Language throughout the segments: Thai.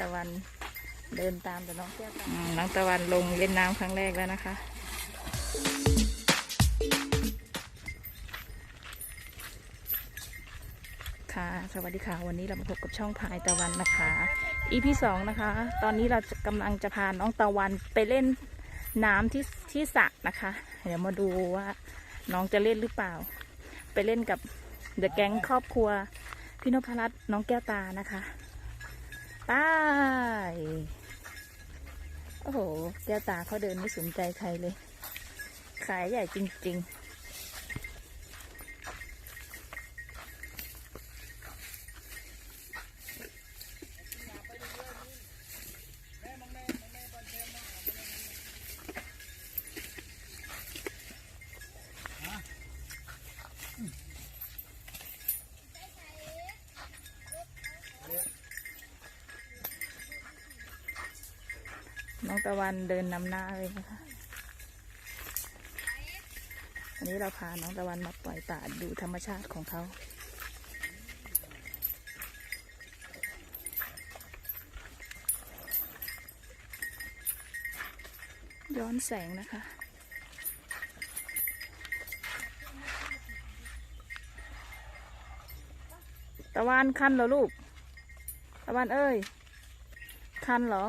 ตะวันเดินตามแต่น้องแก้วตาน้องตะวันลงเล่นน้ำครั้งแรกแล้วนะคะค่ะ สวัสดีค่ะ วันนี้เรามาพบกับช่องพายตะวันนะคะ EP สองนะคะ ตอนนี้เราจะกำลังจะพาน้องตะวันไปเล่นน้ำที่ที่สระนะคะ เดี๋ยวมาดูว่าน้องจะเล่นหรือเปล่า ไปเล่นกับเดอะแก๊งครอบครัว พี่นพรัตน์น้องแก้วตานะคะ ไป้ายโอ้โห แก้วตาเขาเดินไม่สนใจใครเลย ขายใหญ่จริง ๆ องตะวันเดินนำหน้าเลยนะคะวันนี้เราพาน้องตะวันมาปล่อยป่าดูธรรมชาติของเขาย้อนแสงนะคะ ตะวันคันเหรอลูก ตะวันเอ้ย คันเหรอ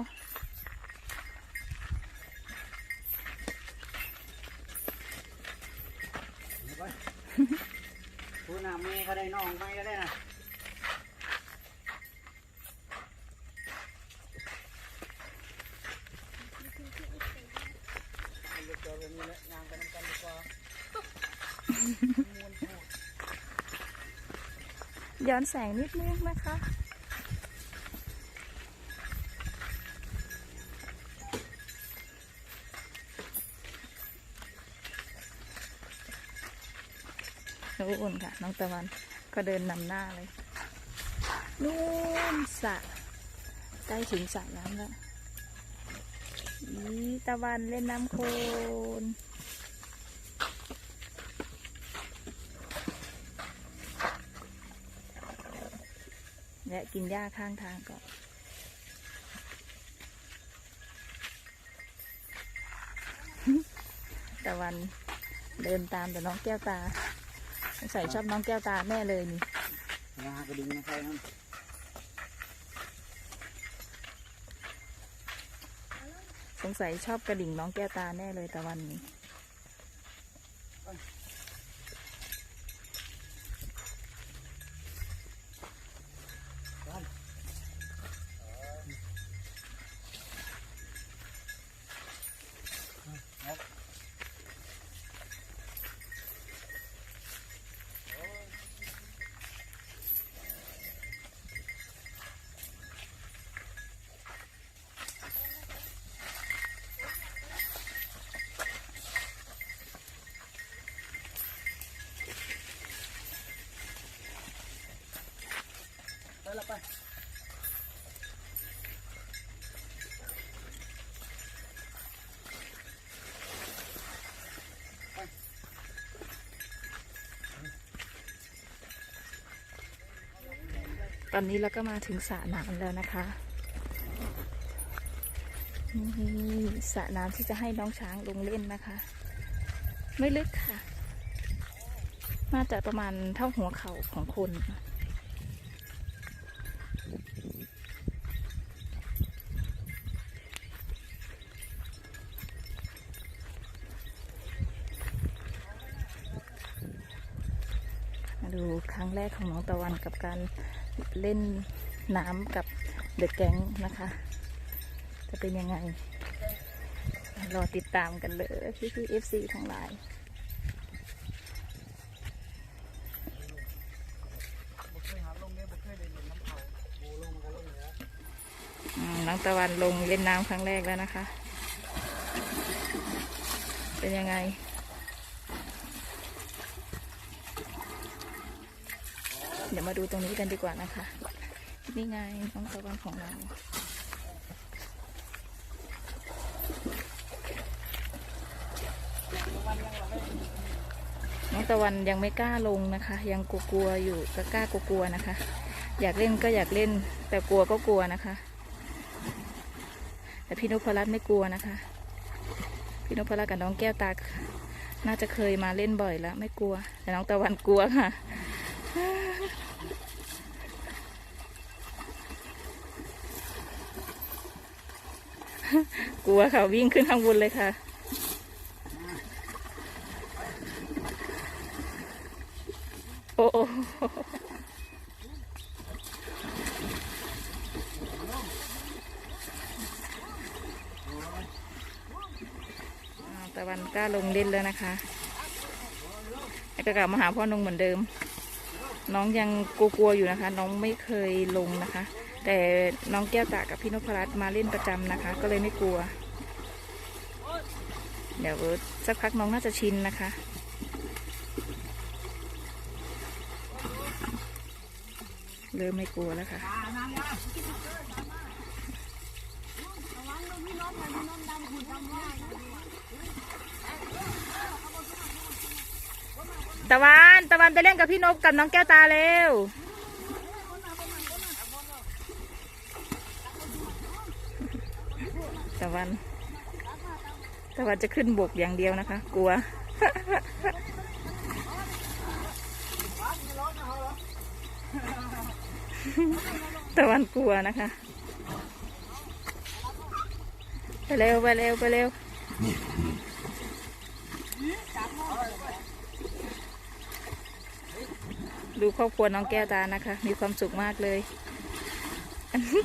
ผู้นำแม่ก็ได้น้องไม่ก็ได้นะเดี๋ยวเจอแบบนี้แหละงานไปนำกันดีกว่า ย้อนแสงนิดนึงนะคะน้องอุ่นค่ะ น้องตะวันก็เดินนำหน้าเลยนู่นสระใกล้ถึงสระน้ำแล้วอีตะวันเล่นน้ำโคลน และกินหญ้าข้างทางก่อนตะวันเดินตามแต่น้องแก้วตาสงสัยชอบน้องแก้วตาแม่เลยนี่งานกระดิ่งนะใครนั่นสงสัยชอบกระดิ่งน้องแก้วตาแน่เลยตะวันนี้ ไปตอนนี้เราก็มาถึงสระน้ำแล้วนะคะ นี่สระน้ำที่จะให้น้องช้างลงเล่นนะคะ ไม่ลึกค่ะ น่าจะประมาณเท่าหัวเข่าของคน ดูครั้งแรกของน้องตะวันกับการเล่นน้ำกับเดอะแก๊งนะคะ จะเป็นยังไง รอติดตามกันเลยพี่พี่เอฟซีทั้งหลาย บุกเคยหาลงเนี่ยบุกเคยเดินลงน้ำเขาโบลงมันก็ลงแล้ว อืม น้องตะวันลงเล่นน้ำครั้งแรกแล้วนะคะ เป็นยังไง เดี๋ยวมาดูตรงนี้กันดีกว่านะคะ นี่ไงน้องตะวันของเราน้องตะวันยังไม่กล้าลงนะคะ ยังกลัวๆอยู่ก็กล้ากลัวๆนะคะ อยากเล่นก็อยากเล่นแต่กลัวก็กลัวนะคะ แต่พี่นพรัตน์ไม่กลัวนะคะ พี่นพรัตน์กับน้องแก้วตา น่าจะเคยมาเล่นบ่อยแล้ว ไม่กลัว แต่น้องตะวันกลัวค่ะ กลัวค่ะวิ่งขึ้นข้างบนเลยค่ะ โอ้โอ้อ่าตะวันก ล้าลงเล่นแล้วนะคะแล้วก็กลับมาหาพ่อนงเหมือนเดิม น้องยังกลัวๆอยู่นะคะ น้องไม่เคยลงนะคะ แต่น้องแก้วตากับพี่นพรัตน์มาเล่นประจำนะคะ ก็เลยไม่กลัว เดี๋ยวสักพักน้องน่าจะชินนะคะเริ่มไม่กลัวแล้วค่ะ ตะวันตะวันไปเล่นกับพี่นกกับน้องแก้วตาเร็วตะวันตะวันจะขึ้นบกอย่างเดียวนะคะ กลัวตะวันกลัวนะคะ ไปเร็วไปเร็วไปเร็ว ดูครอบครัวน้องแก้วตานะคะ มีความสุขมากเลย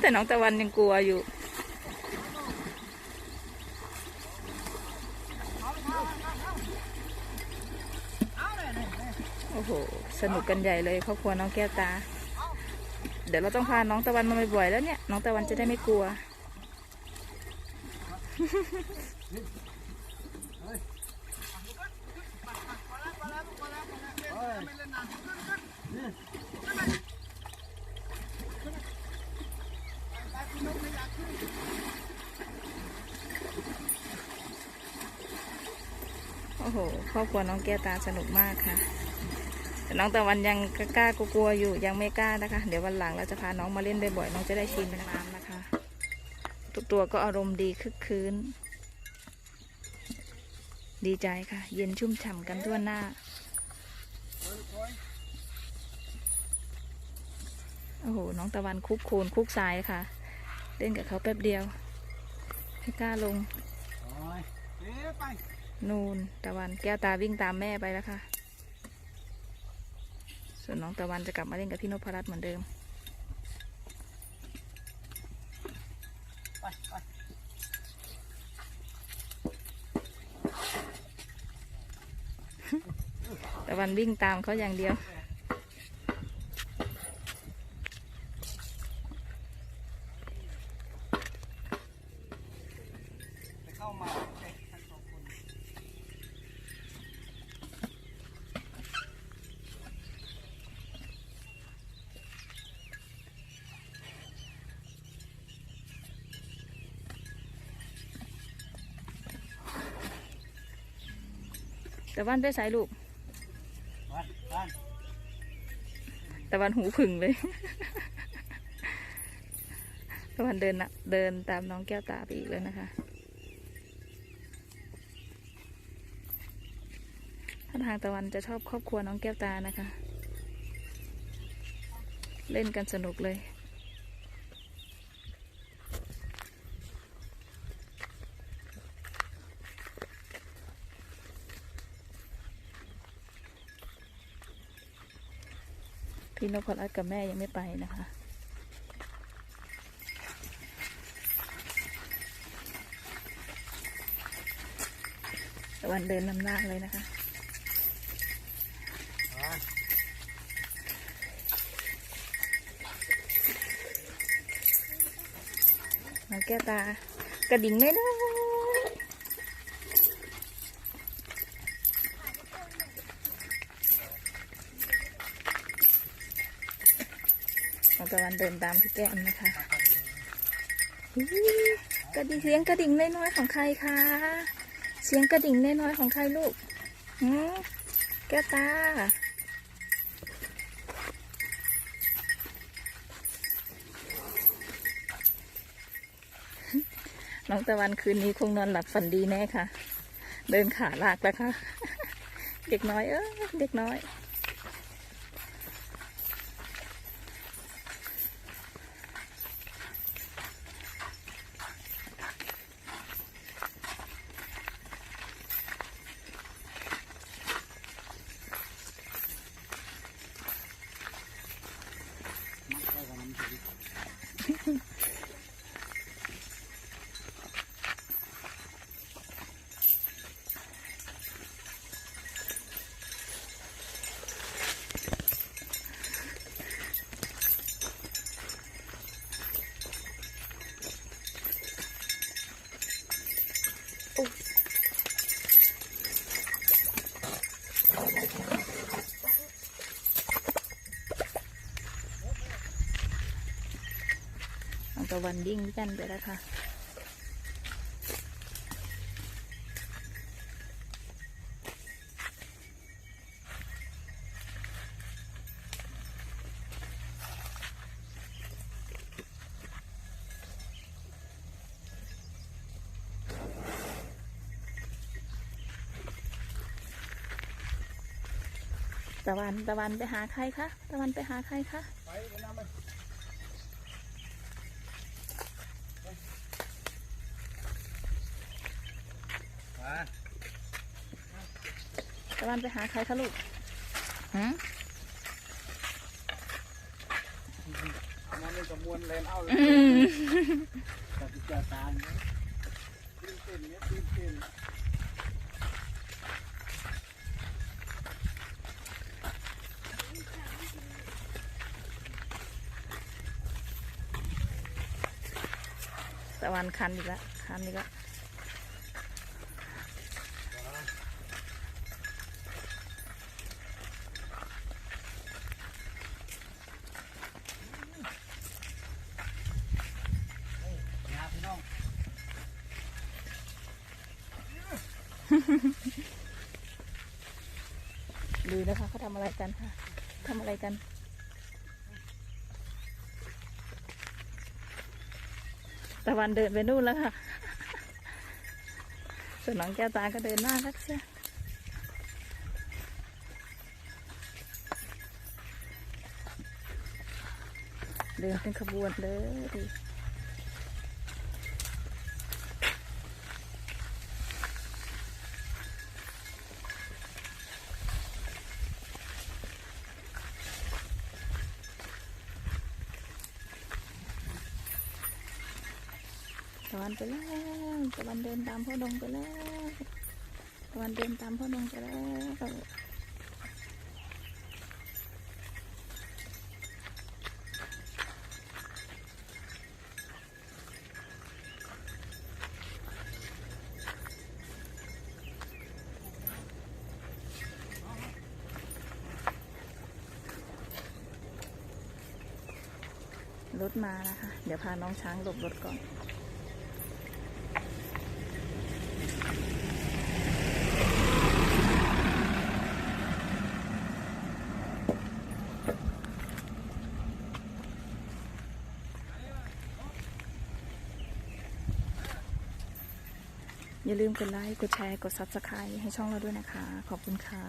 แต่น้องตะวันยังกลัวอยู่โอ้โห สนุกกันใหญ่เลยครอบครัวน้องแก้วตา เดี๋ยวเราต้องพาน้องตะวันมาบ่อยๆแล้วเนี่ย น้องตะวันจะได้ไม่กลัว โหครอบครัวน้องแก้วตาสนุกมากค่ะแต่น้องตะวันยังกล้ากลัวอยู่ยังไม่กล้านะคะ เดี๋ยววันหลังเราจะพาน้องมาเล่นบ่อยๆน้องจะได้ชินน้ำนะคะ ทุกตัวก็อารมณ์ดีคึกคืนดีใจค่ะ เย็นชุ่มฉ่ำกันทั่วหน้า โอ้โห น้องตะวันคุกโคลนคุกทรายค่ะ เล่นกับเขาแป๊บเดียวไม่กล้าลงไป นูนตะวันแก้วตาวิ่งตามแม่ไปแล้วค่ะ ส่วนน้องตะวันจะกลับมาเล่นกับพี่นพรัตน์เหมือนเดิมตะวันวิ่งตามเขาอย่างเดียว ไปเข้ามาเช็คทั้งสองคน ตะวันไปสายลูกวันวันตะวันหูผึ่งเลยตะวันเดินนะเดินตามน้องแก้วตาไปอีกแล้วนะคะ ท่าทางตะวันจะชอบครอบครัวน้องแก้วตานะคะ เล่นกันสนุกเลย พี่นพรัตน์กับแม่ยังไม่ไปนะคะ วันเดินนำหน้าเลยนะคะวันน้องแก้ตากระดิ่งเลยนะน้อง ตะวันเดินตามพี่แก้มนะคะกระดิ่งเสียงกระดิ่งน้อยๆของใครคะ เสียงกระดิ่งน้อยๆของใครลูกหืมแก้ตา น้องตะวันคืนนี้คงนอนหลับฝันดีแน่ค่ะ เดินขาลากแล้วค่ะ เด็กน้อยเออเด็กน้อย ตะวันวิ่งกันไปแล้วค่ะตะวันตะวันไปหาใครคะตะวันไปหาใครคะไปไปน้ำมันมา ตะวันไปหาใครคะลูกหืมเอามานี่กับมวลเลนเอาเลยอืมกับจิตใจตามนะตื่นเต้นเนี่ยตื่นเต้นตะวันคันอีกแล้วคันอีกแล้ว นะพี่น้อง ดูนะคะเขาทำอะไรกันค่ะทำอะไรกัน ตะวันเดินไปนู่นแล้วค่ะ ส่วนน้องแก้วตาก็เดินหน้ารักเชียเดินเป็นขบวนเลย ตะวันไปแล้วตะวันเดินตามพ่อดงไปแล้วตะวันเดินตามพ่อดงไปแล้วรถมานะคะ เดี๋ยวพาน้องช้างหลบรถก่อน อย่าลืมกดไลค์ กดแชร์ กด Subscribe ให้ช่องเราด้วยนะคะ ขอบคุณค่ะ